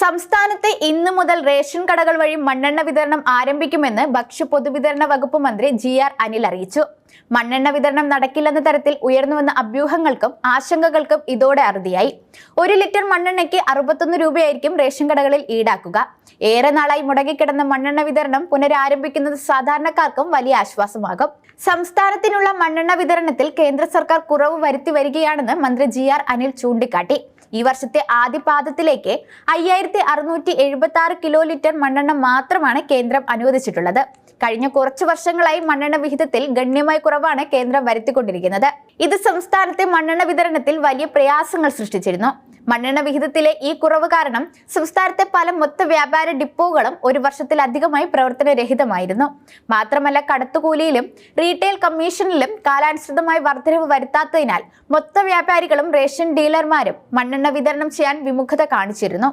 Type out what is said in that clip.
സംസ്ഥാനത്ത് ഇന്നു മുതൽ റേഷൻ കടകൾ വഴി മണ്ണെണ്ണ വിതരണം ആരംഭിക്കുമെന്ന് ഭക്ഷ്യ പൊതുവിതരണ വകുപ്പ് മന്ത്രി ജി ആർ അനിൽ അറിയിച്ചു. മണ്ണെണ്ണ വിതരണം നടക്കില്ലെന്ന തരത്തിൽ ഉയർന്നുവന്ന അഭ്യൂഹങ്ങൾക്കും ആശങ്കകൾക്കും ഇതോടെ അറുതിയായി. ഒരു ലിറ്റർ മണ്ണെണ്ണയ്ക്ക് അറുപത്തൊന്ന് രൂപയായിരിക്കും റേഷൻ കടകളിൽ ഈടാക്കുക. ഏറെ നാളായി മുടങ്ങിക്കിടന്ന മണ്ണെണ്ണ വിതരണം പുനരാരംഭിക്കുന്നത് സാധാരണക്കാർക്കും വലിയ ആശ്വാസമാകും. സംസ്ഥാനത്തിനുള്ള മണ്ണെണ്ണ വിതരണത്തിൽ കേന്ദ്ര സർക്കാർ കുറവ് വരുത്തി വരികയാണെന്ന് മന്ത്രി ജി ആർ അനിൽ ചൂണ്ടിക്കാട്ടി. ഈ വർഷത്തെ ആദ്യ പാദത്തിലേക്ക് അയ്യായിരത്തി അറുന്നൂറ്റി എഴുപത്തി ആറ് കിലോ ലിറ്റർ മണ്ണെണ്ണ മാത്രമാണ് കേന്ദ്രം അനുവദിച്ചിട്ടുള്ളത്. കഴിഞ്ഞ കുറച്ചു വർഷങ്ങളായി മണ്ണെണ്ണ വിഹിതത്തിൽ ഗണ്യമായ കുറവാണ് കേന്ദ്രം വരുത്തിക്കൊണ്ടിരിക്കുന്നത്. ഇത് സംസ്ഥാനത്തെ മണ്ണെണ്ണ വിതരണത്തിൽ വലിയ പ്രയാസങ്ങൾ സൃഷ്ടിച്ചിരുന്നു. മണ്ണെണ്ണ വിഹിതത്തിലെ ഈ കുറവ് കാരണം സംസ്ഥാനത്തെ പല മൊത്ത വ്യാപാര ഡിപ്പോകളും ഒരു വർഷത്തിലധികമായി പ്രവർത്തനരഹിതമായിരുന്നു. മാത്രമല്ല കടത്തുകൂലിയിലും റീറ്റെയിൽ കമ്മീഷനിലും കാലാനുസൃതമായി വർധനവ് വരുത്താത്തതിനാൽ മൊത്ത വ്യാപാരികളും റേഷൻ ഡീലർമാരും മണ്ണെണ്ണ വിതരണം ചെയ്യാൻ വിമുഖത കാണിച്ചിരുന്നു.